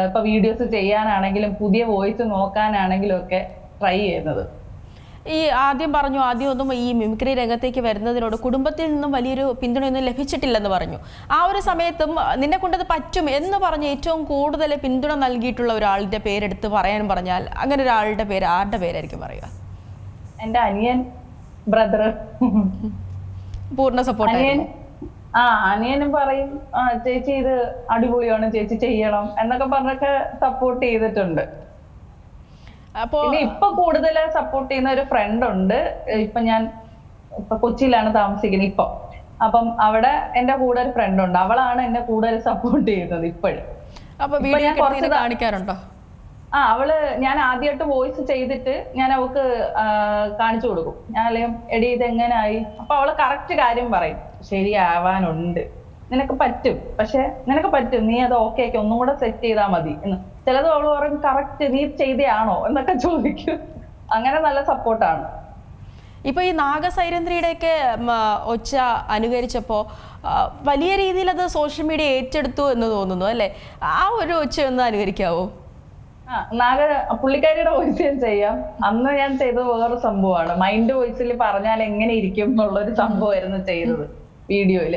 ഇപ്പൊ വീഡിയോസ് ചെയ്യാനാണെങ്കിലും പുതിയ വോയിസ് നോക്കാനാണെങ്കിലും ഒക്കെ ട്രൈ ചെയ്യുന്നത്. ഈ ആദ്യം പറഞ്ഞു ആദ്യം ഒന്നും ഈ മിമിക്രി രംഗത്തേക്ക് വരുന്നതിനോട് കുടുംബത്തിൽ നിന്നും വലിയൊരു പിന്തുണയൊന്നും ലഭിച്ചിട്ടില്ലെന്ന് പറഞ്ഞു. ആ ഒരു സമയത്തും നിന്നെ കൊണ്ടത് പറ്റും എന്ന് പറഞ്ഞ് ഏറ്റവും കൂടുതൽ പിന്തുണ നൽകിയിട്ടുള്ള ഒരാളുടെ പേരെടുത്ത് പറയാൻ പറഞ്ഞാൽ അങ്ങനെ ഒരാളുടെ പേര് ആരുടെ പേരായിരിക്കും പറയുക? എന്റെ അനിയൻ ബ്രദർ പൂർണ സപ്പോർട്ട് ആ അനിയനും പറയും ആ ചേച്ചി ഇത് അടിപൊളിയാണ് ചേച്ചി ചെയ്യണം എന്നൊക്കെ പറഞ്ഞൊക്കെ സപ്പോർട്ട് ചെയ്തിട്ടുണ്ട്. അപ്പൊ പിന്നെ ഇപ്പൊ കൂടുതൽ സപ്പോർട്ട് ചെയ്യുന്ന ഒരു ഫ്രണ്ട് ഉണ്ട്. ഇപ്പൊ ഞാൻ ഇപ്പൊ കൊച്ചിയിലാണ് താമസിക്കുന്നത് ഇപ്പൊ. അപ്പം അവിടെ എന്റെ കൂടെ ഒരു ഫ്രണ്ട് ഉണ്ട്. അവളാണ് എന്നെ കൂടുതൽ സപ്പോർട്ട് ചെയ്യുന്നത് ഇപ്പോഴും. അപ്പൊ ഞാൻ കുറച്ച് കാണിക്കാറുണ്ടോ? ആ അവൾ ഞാൻ ആദ്യമായിട്ട് വോയിസ് ചെയ്തിട്ട് ഞാൻ അവൾക്ക് കാണിച്ചു കൊടുക്കും. ഞാൻ അല്ലെങ്കിൽ എടി ഇത് എങ്ങനായി അപ്പൊ അവൾ കറക്റ്റ് കാര്യം പറയും. ശരിയാവാനുണ്ട്. നിനക്ക് പറ്റും. പക്ഷെ നിനക്ക് പറ്റും. നീ അത് ഓക്കെ ആക്കി. ഒന്നും കൂടെ സെറ്റ് ചെയ്താൽ മതി. എന്ന്. ചിലത് അവൾ പറയും കറക്റ്റ് നീ ചെയ്തയാണോ? എന്നൊക്കെ ചോദിക്കും. അങ്ങനെ നല്ല സപ്പോർട്ടാണ് ഇപ്പൊ ഈ നാഗസൈരന്ധ്രിയുടെ ഒക്കെ ഒച്ച അനുകരിച്ചപ്പോ വലിയ രീതിയിൽ അത് സോഷ്യൽ മീഡിയ ഏറ്റെടുത്തു എന്ന് തോന്നുന്നു അല്ലെ? ആ ഒരു ഒച്ച ഒന്ന് അനുകരിക്കാവോ? നാഗ പുള്ളിക്കാരിയുടെ വോയിസ് ഞാൻ ചെയ്യാം. അന്ന് ഞാൻ ചെയ്തത് വേറൊരു സംഭവമാണ്. മൈൻഡ് വോയിസിൽ പറഞ്ഞാൽ എങ്ങനെ ഇരിക്കും എന്നുള്ള ഒരു സംഭവമായിരുന്നു ചെയ്തത് വീഡിയോയിൽ.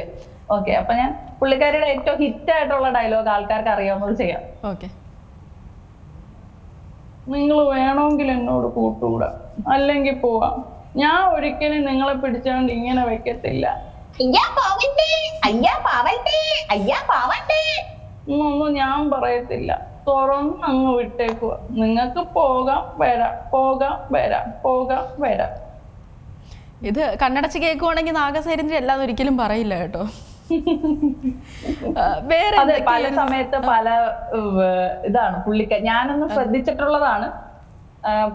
ഓക്കെ അപ്പൊ ഞാൻ പുള്ളിക്കാരിയുടെ ഏറ്റവും ഹിറ്റ് ആയിട്ടുള്ള ഡയലോഗ് ആൾക്കാർക്ക് അറിയാവുന്നത് ചെയ്യാം. ഓക്കെ നിങ്ങൾ വേണമെങ്കിൽ എന്നോട് കൂട്ടുകൂടാ അല്ലെങ്കിൽ പോവാം. ഞാൻ ഒരിക്കലും നിങ്ങളെ പിടിച്ചോണ്ട് ഇങ്ങനെ വെക്കത്തില്ല. അയ്യാ പാവണ്ടേ അയ്യാ പാവണ്ടേ അയ്യാ പാവണ്ടേ. എന്നൊന്നും ഞാൻ പറയത്തില്ല. തുറന്ന് അങ്ങ് വിട്ടേക്കുക നിങ്ങൾക്ക് പോകാം വരാം പോകാം വരാം പോകാം വരാം. ഇത് കണ്ണടച്ച് കേൾക്കുവാണെങ്കിൽ നാഗസൈരന്ദ്രി എല്ലാം ഒരിക്കലും പറയില്ല കേട്ടോ. വേറെ അതെ പല? സമയത്ത് പല ഇതാണ് പുള്ളിക്ക ഞാനൊന്ന് ശ്രദ്ധിച്ചിട്ടുള്ളതാണ്.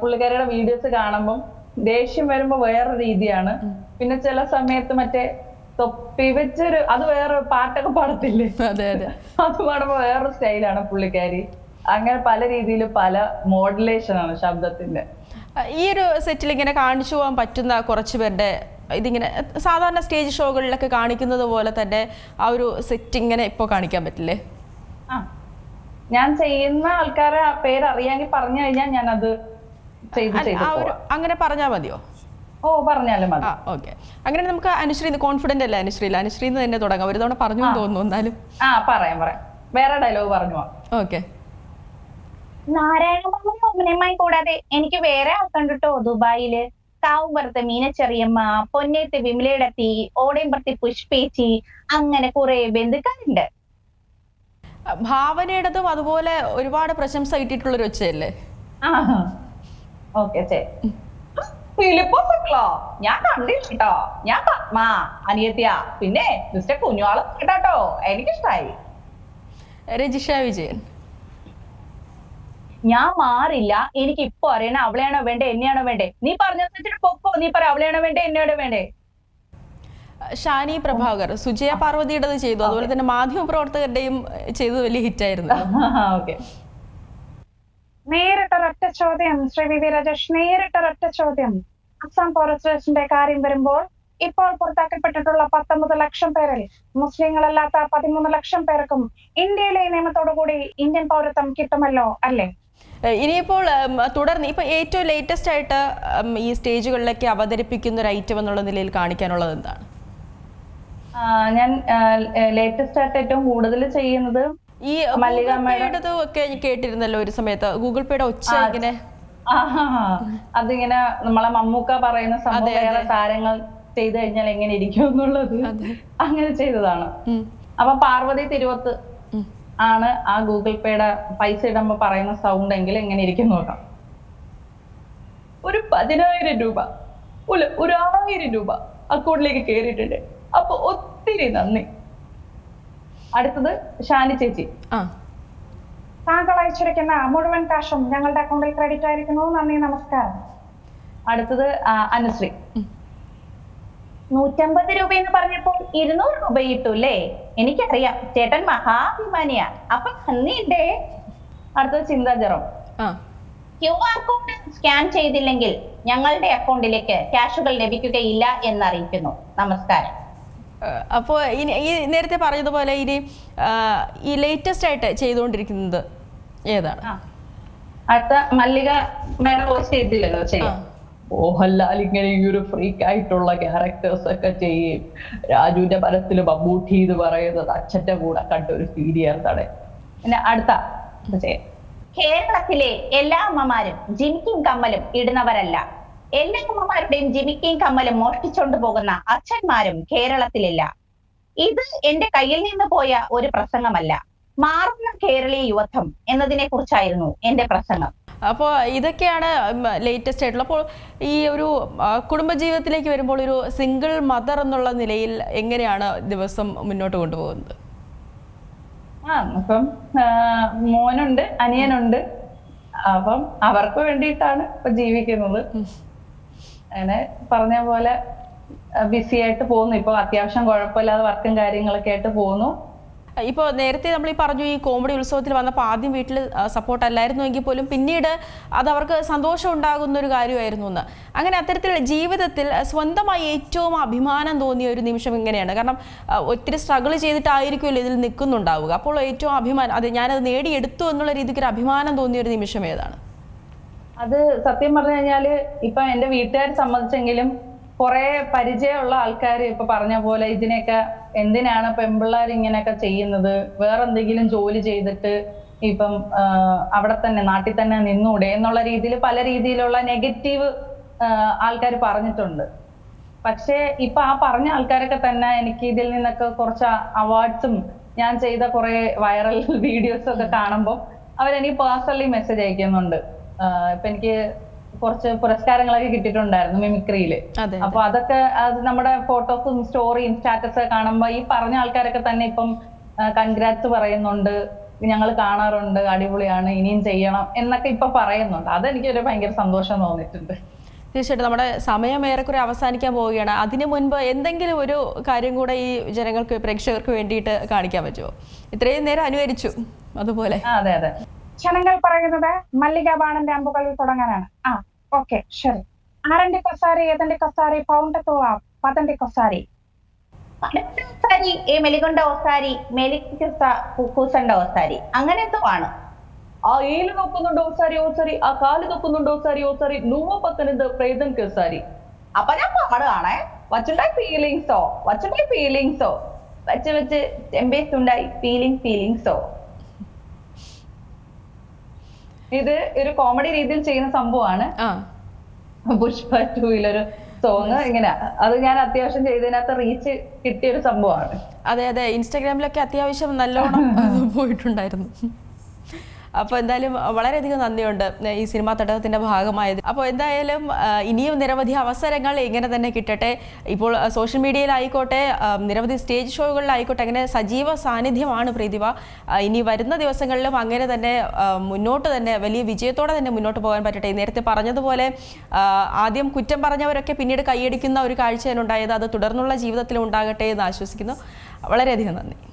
പുള്ളിക്കാരിയുടെ വീഡിയോസ് കാണുമ്പം ദേഷ്യം വരുമ്പോ വേറെ രീതിയാണ്. പിന്നെ ചില സമയത്ത് മറ്റേ തൊപ്പി വെച്ചൊരു അത് വേറെ പാട്ടൊക്കെ പാടത്തില്ലേ? അത് പാടുമ്പോ വേറൊരു സ്റ്റൈലാണ് പുള്ളിക്കാരി. അങ്ങനെ പല രീതിയിൽ പല മോഡുലേഷൻ ആണ് ശബ്ദത്തിന്റെ. ഈ ഒരു സെറ്റിൽ ഇങ്ങനെ കാണിച്ചു പോകാൻ പറ്റുന്ന കുറച്ച് പേരുടെ ഇതിങ്ങനെ സാധാരണ സ്റ്റേജ് ഷോകളിലൊക്കെ കാണിക്കുന്നത് പോലെ തന്നെ ആ ഒരു സെറ്റ് ഇങ്ങനെ ഇപ്പോൾ കാണിക്കാൻ പറ്റില്ലേ? ആ. ഞാൻ ചെയ്യുന്ന ആൾക്കാരെ പേര് അറിയാമെങ്കിൽ പറഞ്ഞു കഴിഞ്ഞാൽ ഞാൻ അത് അങ്ങനെ പറഞ്ഞാൽ മതിയോ? ഓ പറഞ്ഞാലും മതി. ഓക്കെ. അങ്ങനെ നമുക്ക് അനുശ്രീ കോൺഫിഡന്റ് അല്ലേ അനുശ്രീ അനുശ്രീന്ന് തന്നെ തുടങ്ങാം. ഒരു തവണ പറഞ്ഞു തോന്നുന്നു എന്നാലും. ആ പറയാം പറയാം. വേറെ ഡയലോഗ് പറഞ്ഞു ഓക്കെ. നാരായണമാമനും ഒമ്മനമ്മായി കൂടാതെ എനിക്ക് വേറെ ആൾക്കുണ്ട് കേട്ടോ. ദുബായിൽ കാവുംപുറത്ത് മീനച്ചെറിയമ്മ പൊന്നേത്ത് വിമലയിടത്തി ഓടയമ്പുറത്ത് പുഷ്പേച്ചി അങ്ങനെ കുറെ ബന്ധുക്കാരുണ്ട്. ഭാവനയുടേതും അതുപോലെ ഒരുപാട് പ്രശംസ കിട്ടിയിട്ടുള്ള ഒരു ഒച്ചയല്ലേ ഓക്കെ ഞാൻ കണ്ടില്ല കേട്ടോ. ഞാൻ പത്മാ അനിയത്തിയ. പിന്നെ മിസ്റ്റർ കുഞ്ഞുവാളും കേട്ടോ. എനിക്കിഷ്ടായി. രജിഷ വിജയൻ. ഞാൻ മാറില്ല. എനിക്ക് ഇപ്പൊ അറിയണ അവളെയാണോ വേണ്ടേ എന്നെയാണോ വേണ്ടേ? നീ പറഞ്ഞനുസരിച്ചിട്ട് പൊക്കോ. നീ പറ അവളെയാണോ വേണ്ടേ എന്നെയാണോ വേണ്ടേ? ഷാനി പ്രഭാകർ സുജയ പാർവതിയുടേത് ചെയ്തു. അതുപോലെ തന്നെ മാധ്യമ പ്രവർത്തകരുടെയും ചെയ്തത് വലിയ ഹിറ്റായിരുന്നു ആയിരുന്നു. നേരിട്ടൊരൊറ്റ ചോദ്യം ശ്രീ വി വി രാജേഷ്. നേരിട്ടൊരൊറ്റ ചോദ്യം. അസം ഫോറസ്റ്റേഴ്സിന്റെ കാര്യം വരുമ്പോൾ ഇപ്പോൾ പുറത്താക്കപ്പെട്ടിട്ടുള്ള പത്തൊമ്പത് ലക്ഷം പേരിൽ മുസ്ലിങ്ങളല്ലാത്ത പതിമൂന്ന് ലക്ഷം പേർക്കും ഇന്ത്യയിലെ നിയമത്തോടു കൂടി ഇന്ത്യൻ പൗരത്വം കിട്ടുമല്ലോ അല്ലേ? ഇനിയിപ്പോൾ തുടർന്ന് ഇപ്പൊ ഏറ്റവും ലേറ്റസ്റ്റ് ആയിട്ട് ഈ സ്റ്റേജുകളിലൊക്കെ അവതരിപ്പിക്കുന്ന ഒരു ഐറ്റം എന്നുള്ള നിലയിൽ കാണിക്കാനുള്ളത് എന്താണ് ഞാൻ ലേറ്റസ്റ്റ് ആയിട്ട് ഏറ്റവും കൂടുതൽ ചെയ്യുന്നത് ഈ മല്ലിക ഗൂഗിൾ madam- പേയുടേത് ഒക്കെ കേട്ടിരുന്നല്ലോ ഒരു സമയത്ത് ഗൂഗിൾ പേയുടെ ഒച്ച ഇങ്ങനെ അതിങ്ങനെ നമ്മളെ മമ്മൂക്ക പറയുന്ന സംഭവം. വേറെ താരങ്ങൾ ചെയ്തു കഴിഞ്ഞാൽ എങ്ങനെ ഇരിക്കും എന്നുള്ളത് അങ്ങനെ ചെയ്തതാണ്. അപ്പൊ പാർവതി തിരുവത്ത്. ആണ് ആ ഗൂഗിൾ പേയുടെ പൈസ ഇടുമ്പോൾ പറയുന്ന സൗണ്ട് എങ്കിൽ എങ്ങനെ ഇരിക്കും നോക്കാം. ഒരു പതിനായിരം രൂപ ഒരു ഒരു ആയിരം രൂപ അക്കൗണ്ടിലേക്ക് കയറിയിട്ടുണ്ട് അപ്പൊ ഒത്തിരി നന്ദി. അടുത്തത് ഷാനി ചേച്ചി. ആ. താങ്കൾ അയച്ചിരിക്കുന്ന മുഴുവൻ കാശും ഞങ്ങളുടെ അക്കൗണ്ടിൽ ക്രെഡിറ്റ് ആയിരിക്കുന്നു. നന്ദി നമസ്കാരം. അടുത്തത് ആ, അനുശ്രീ. നൂറ്റമ്പത് രൂപ എന്ന് പറഞ്ഞപ്പോൾ ഇരുന്നൂറ് രൂപ അല്ലേ എനിക്കറിയാം. ചേട്ടൻ മഹാഭിമാനിയാ. അപ്പൊ നന്ദിയുണ്ടേ അടുത്ത ചിന്താ ജെറോം ആ. ക്യു ആർ കോഡ് സ്കാൻ ചെയ്തില്ലെങ്കിൽ ഞങ്ങളുടെ അക്കൗണ്ടിലേക്ക് ക്യാഷുകൾ ലഭിക്കുകയില്ല എന്നറിയിക്കുന്നു. നമസ്കാരം. അപ്പോൾ ഇനി ഈ നേരത്തെ പറഞ്ഞതുപോലെ ഇനി ഈ ലേറ്റസ്റ്റ് ആയിട്ട് ചെയ്തുകൊണ്ടിരിക്കുന്നത് ഏതാണ്. അടുത്ത മല്ലിക മേഡം ചെയ്തില്ലല്ലോ ചെയ്യാം മോഹൻലാൽ ഇങ്ങനെ ഈ ഒരു ഫ്രീക്ക് ആയിട്ടുള്ള ക്യാരക്ടേഴ്സ് ഒക്കെ ചെയ്യും. രാജുവിന്റെ മനസ്സിൽ മമ്മൂട്ടി എന്ന് പറയുന്നത് അച്ഛന്റെ കൂടെ കണ്ട ഒരു സീരിയലാണ് പിന്നെ അടുത്ത കേരളത്തിലെ എല്ലാ അമ്മമാരും ജിമിക്കും കമ്മലും ഇടുന്നവരല്ല. എല്ലാ അമ്മമാരുടെയും ജിമിക്കും കമ്മലും മോഷ്ടിച്ചോണ്ട് പോകുന്ന അച്ഛന്മാരും കേരളത്തിലില്ല. ഇത് എന്റെ കയ്യിൽ നിന്ന് പോയ ഒരു പ്രസംഗമല്ല. മാറുന്ന കേരളീയ യുവത്വം എന്നതിനെ കുറിച്ചായിരുന്നു എന്റെ പ്രസംഗം. അപ്പോൾ ഇതൊക്കെയാണ് ലേറ്റസ്റ്റ് ആയിട്ടുള്ള. അപ്പോൾ ഈ ഒരു കുടുംബജീവിതത്തിലേക്ക് വരുമ്പോൾ ഒരു സിംഗിൾ മദർ എന്നുള്ള നിലയിൽ എങ്ങനെയാണ് ദിവസം മുന്നോട്ട് കൊണ്ടുപോകുന്നത്? ആ അപ്പം മോനുണ്ട് അനിയനുണ്ട്. അപ്പം അവർക്ക് വേണ്ടിയിട്ടാണ് ഇപ്പൊ ജീവിക്കുന്നത്. അങ്ങനെ പറഞ്ഞ പോലെ ബിസി ആയിട്ട് പോകുന്നു. ഇപ്പൊ അത്യാവശ്യം കുഴപ്പമില്ലാതെ വർക്കും കാര്യങ്ങളൊക്കെ ആയിട്ട് പോകുന്നു. ഇപ്പോൾ നേരത്തെ നമ്മൾ ഈ പറഞ്ഞു ഈ കോമഡി ഉത്സവത്തിൽ വന്നപ്പോൾ ആദ്യം വീട്ടിൽ സപ്പോർട്ട് അല്ലായിരുന്നു എങ്കിൽ പോലും പിന്നീട് അത് അവർക്ക് സന്തോഷം ഉണ്ടാകുന്ന ഒരു കാര്യമായിരുന്നു എന്ന്. അങ്ങനെ അത്തരത്തിൽ ജീവിതത്തിൽ സ്വന്തമായി ഏറ്റവും അഭിമാനം തോന്നിയ ഒരു നിമിഷം ഇങ്ങനെയാണ്. കാരണം ഒത്തിരി സ്ട്രഗിൾ ചെയ്തിട്ടായിരിക്കുമല്ലോ ഇതിൽ നിൽക്കുന്നുണ്ടാവുക. അപ്പോൾ ഏറ്റവും അഭിമാനം അത് ഞാനത് നേടിയെടുത്തു എന്നുള്ള രീതിക്ക് ഒരു അഭിമാനം തോന്നിയ ഒരു നിമിഷം ഏതാണ്? അത് സത്യം പറഞ്ഞു കഴിഞ്ഞാൽ ഇപ്പൊ എന്റെ വീട്ടുകാർ സമ്മതിച്ചെങ്കിലും കുറെ പരിചയമുള്ള ആൾക്കാർ ഇപ്പൊ പറഞ്ഞ പോലെ ഇതിനെയൊക്കെ എന്തിനാണ് പെമ്പിള്ളേർ ഇങ്ങനെയൊക്കെ ചെയ്യുന്നത്? വേറെ എന്തെങ്കിലും ജോലി ചെയ്തിട്ട് ഇപ്പം അവിടെ തന്നെ നാട്ടിൽ തന്നെ നിന്നൂടെ എന്നുള്ള രീതിയിൽ പല രീതിയിലുള്ള നെഗറ്റീവ് ആൾക്കാർ പറഞ്ഞിട്ടുണ്ട്. പക്ഷേ ഇപ്പൊ ആ പറഞ്ഞ ആൾക്കാരൊക്കെ തന്നെ എനിക്ക് ഇതിൽ നിന്നൊക്കെ കുറച്ച് അവാർഡ്സും ഞാൻ ചെയ്ത കുറെ വൈറൽ വീഡിയോസ് ഒക്കെ കാണുമ്പോൾ അവരെനിക്ക് പേഴ്സണലി മെസ്സേജ് അയക്കുന്നുണ്ട്. ഇപ്പൊ എനിക്ക് കുറച്ച് പുരസ്കാരങ്ങളൊക്കെ കിട്ടിയിട്ടുണ്ടായിരുന്നു മിമിക്രിയിൽ അപ്പൊ അതൊക്കെ അത് നമ്മുടെ ഫോട്ടോസും സ്റ്റോറിയും സ്റ്റാറ്റസ് കാണുമ്പോ ഈ പറഞ്ഞ ആൾക്കാരൊക്കെ തന്നെ ഇപ്പം കൺഗ്രാറ്റ്സ് പറയുന്നുണ്ട് ഞങ്ങൾ കാണാറുണ്ട് അടിപൊളിയാണ് ഇനിയും ചെയ്യണം എന്നൊക്കെ ഇപ്പൊ പറയുന്നുണ്ട്. അതെനിക്ക് ഒരു ഭയങ്കര സന്തോഷം തോന്നിയിട്ടുണ്ട്. തീർച്ചയായിട്ടും നമ്മുടെ സമയം ഏറെക്കുറെ അവസാനിക്കാൻ പോവുകയാണ്. അതിനു മുൻപ് എന്തെങ്കിലും ഒരു കാര്യം കൂടെ ഈ ജനങ്ങൾക്ക് പ്രേക്ഷകർക്ക് വേണ്ടിയിട്ട് കാണിക്കാൻ പറ്റുമോ? ഇത്രയും നേരം അനുകരിച്ചു അതുപോലെ. അതെ അതെ. ക്ഷണങ്ങൾ പറയുന്നത് മല്ലിക ബാണന്റെ അമ്പുകളിൽ തുടങ്ങാനാണ്. ആ Okay, ശരി ആറിന്റെ കസാരി ഏതന്റെ കസാരി? പൗണ്ടത്തോവാ പതന്റെ കസാരി. ഒസാരി ഏ മെലികൊണ്ട ഒസാരി മെലിക്കൊസ കൂസണ്ട ഒസാരി അങ്ങനെ എന്തോ ആണ്. ആ ഏൽ കപ്പുന്നുണ്ട് ഓസാരി ഓസാരി? ആ കാൽ കപ്പുന്നുണ്ട് ഓസാരി ഓസാരി? നൂവ പത്തനന്ത് പ്രേതൻ കസാരി. അപ്പൊ ഞാൻ പാടുകയാണേ വച്ചുണ്ടായി ഫീലിങ്സോ വച്ചുണ്ടായി ഫീലിങ്സോ വെച്ച് വെച്ച് എംബേസ് ഉണ്ടായി. ഫീലിംഗ് ഫീലിങ്സോ ഇത് ഒരു കോമഡി രീതിയിൽ ചെയ്യുന്ന സംഭവമാണ്. പുഷ്പ പുഷ്പ വീലൊരു സോങ് ഇങ്ങനെ. അത് ഞാൻ അത്യാവശ്യം ചെയ്തതിനകത്ത് റീച്ച് കിട്ടിയ ഒരു സംഭവമാണ്. അതെ അതെ. ഇൻസ്റ്റാഗ്രാമിലൊക്കെ അത്യാവശ്യം നല്ലോണം പോയിട്ടുണ്ടായിരുന്നു. അപ്പോൾ എന്തായാലും വളരെയധികം നന്ദിയുണ്ട് ഈ സിനിമാ തട്ടകത്തിന്റെ ഭാഗമായത്. അപ്പോൾ എന്തായാലും ഇനിയും നിരവധി അവസരങ്ങൾ ഇങ്ങനെ തന്നെ കിട്ടട്ടെ. ഇപ്പോൾ സോഷ്യൽ മീഡിയയിലായിക്കോട്ടെ നിരവധി സ്റ്റേജ് ഷോകളിലായിക്കോട്ടെ അങ്ങനെ സജീവ സാന്നിധ്യമാണ് പ്രതിഭ. ആ, ഇനി വരുന്ന ദിവസങ്ങളിലും അങ്ങനെ തന്നെ മുന്നോട്ട് തന്നെ വലിയ വിജയത്തോടെ തന്നെ മുന്നോട്ട് പോകാൻ പറ്റട്ടെ. നേരത്തെ പറഞ്ഞതുപോലെ ആദ്യം കുറ്റം പറഞ്ഞവരൊക്കെ പിന്നീട് കൈയടിക്കുന്ന ഒരു കാഴ്ചയാണ് ഉണ്ടായത്. അത് തുടർന്നുള്ള ജീവിതത്തിലും ഉണ്ടാകട്ടെ എന്ന് ആശ്വസിക്കുന്നു. വളരെയധികം നന്ദി.